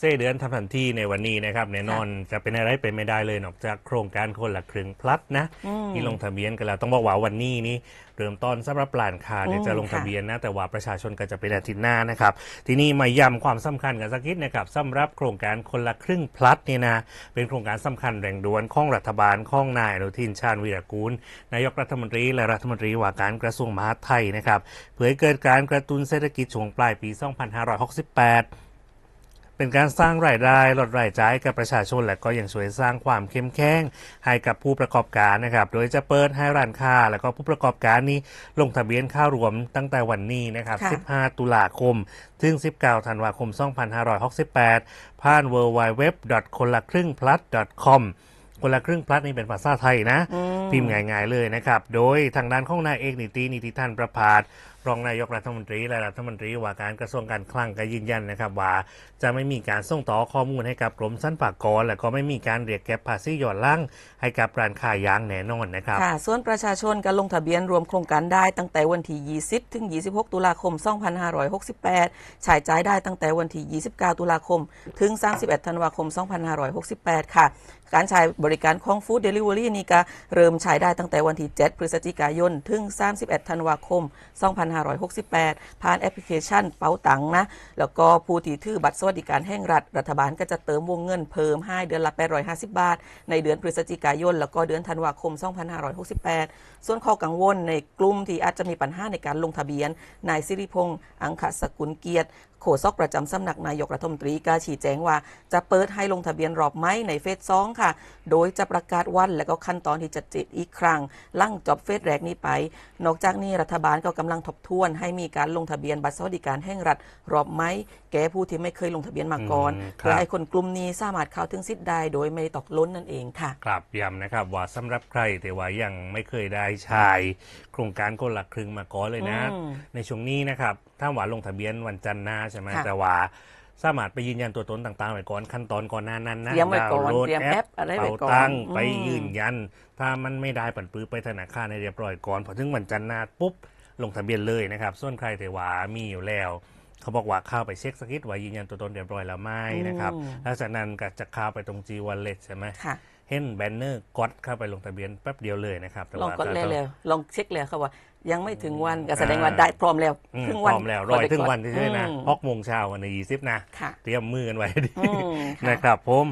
เส้เดือนทำทันทีในวันนี้นะครับแน่นอนจะเป็นอะไรไปไม่ได้เลยนอกจากโครงการคนละครึ่งพลัดนะอืมที่ลงทะเบียนกันแล้วต้องบอกว่าวันนี้นี่เริ่มต้นสำหรับปลานคาเนี่ยอืมจะลงค่ะทะเบียนนะแต่ว่าประชาชนก็จะเป็นอาทิตย์หน้านะครับ ทีนี้มาย้ำความสำคัญกันสักนิดนะครับสำหรับโครงการคนละครึ่งพลัดเนี่ยนะเป็นโครงการสำคัญแรงด่วนของรัฐบาลของนายอนุทินชาญวีรกูล นายกรัฐมนตรีและรัฐมนตรีว่าการกระทรวงมหาดไทยนะครับเพื่อให้เกิดการกระตุ้นเศรษฐกิจช่วงปลายปี 2568 เป็นการสร้างรายได้ลดรายจ่ายกับประชาชน และก็ยังช่วยสร้างความเข้มแข็งให้กับผู้ประกอบการนะครับ โดยจะเปิดให้ร้านค้า และก็ผู้ประกอบการนี้ลงทะเบียนเข้ารวมตั้งแต่วันนี้นะครับค่ะ15 ตุลาคม ถึง 19 ธันวาคม 2568 ผ่าน w w w คนละครึ่ง plus com คนละครึ่ง plus นี่เป็นภาษาไทยนะอืมพิมพ์ง่ายๆเลยนะครับ โดยทางด้านของนายเอกนิตินิติท่านประพาสรองนายกรัฐมนตรีและรัฐมนตรีว่าการกระทรวงการคลังก็ยืนยันนะครับว่าจะไม่มีการส่งต่อข้อมูลให้กับกรมสรรพากรและก็ไม่มีการเรียกเก็บภาษีย้อนหล่างให้กับร้านค้ายางแน่นอนนะครับค่ะส่วนประชาชนก็ลงทะเบียนรวมโครงการได้ตั้งแต่วันที่ 20 ถึง 26 ตุลาคม 2568ฉายจ่ายได้ตั้งแต่วันที่ 29 ตุลาคม ถึง 31 ธันวาคม 2568 ค่ะ การใช้บริการของฟู้ดเดลิเวอรี่นี่ก็เริ่มใช้ได้ตั้งแต่วันที่ 7 พฤศจิกายน ถึง 31 ธันวาคม 2 5 2568 ผ่านแอปพลิเคชันเป๋าตังนะ แล้วก็ผู้ที่ถือบัตรสวัสดิการแห่งรัฐ รัฐบาลก็จะเติมวงเงินเพิ่มให้เดือนละ 850 บาท ในเดือนพฤศจิกายน แล้วก็เดือนธันวาคม 2568 ส่วนข้อกังวลในกลุ่มที่อาจจะมีปัญหาในการลงทะเบียน นายสิริพงษ์อังคสกุลเกียรติ โฆษกประจำสำนักนายกรัฐมนตรีก็ชี้แจงว่า จะเปิดให้ลงทะเบียนรอบไหมในเฟสสองค่ะ โดยจะประกาศวันและก็ขั้นตอนที่จะจิตอีกครั้งหลั่งจบเฟสแรกนี้ไป นอกจากนี้รัฐบาลก็กำลังทบทวน ให้มีการลงทะเบียนบัตรสวัสดิการแห่งรัฐรอบไหมแก่ผู้ที่ไม่เคยลงทะเบียนมาก่อนอืมครับเพื่อให้คนกลุ่มนี้สามารถเข้าถึงสิทธิ์ได้โดยไม่ตกล้นนั่นเองค่ะครับย้ำนะครับว่าสำหรับใครแต่ว่ายังไม่เคยได้ใช้โครงการคนละครึ่งมาก่อนเลยนะอืมในช่วงนี้นะครับ ถ้าหวานลงทะเบียนวันจันทร์หน้าใช่ไหมค่ะ แต่ว่าสามารถไปยืนยันตัวตนต่างๆไว้ก่อนขั้นตอนก่อนหน้านั้นนะเตรียมไว้ก่อนดาวน์โหลดเตรียมแอปอะไรไว้เป่าก่อนตังค์อืมไปยืนยัน ถ้ามันไม่ได้ปันปื้อไปธนาคารในเรียบร้อยก่อนพอถึงวันจันทร์หน้าปุ๊บลงทะเบียนเลยนะครับ ส่วนใครแต่ว่ามีอยู่แล้ว เขาบอกว่าเข้าไปเช็คสักนิดว่ายืนยันตัวตนเรียบร้อยแล้วไหมนะครับอืม แล้วจากนั้นก็จะเข้าไปตรง G Wallet ใช่ไหม ค่ะ เห็นแบนเนอร์กดเข้าไปลงทะเบียนแป๊บเดียวเลยนะครับแต่ลองว่ากดเลยจะเลยลองเช็คเลยครับว่า ยังไม่ถึงวันก็แสดงอ่าว่าได้พร้อมแล้วอืมถึงพวันร้อมแล้วรอยถึงวันที่ใช่ไหมนะอืมหกโมงเช้าวันในยี่สิบนะค่ะเตรียมมือกันไว้ดีอืมค่ะนะครับผม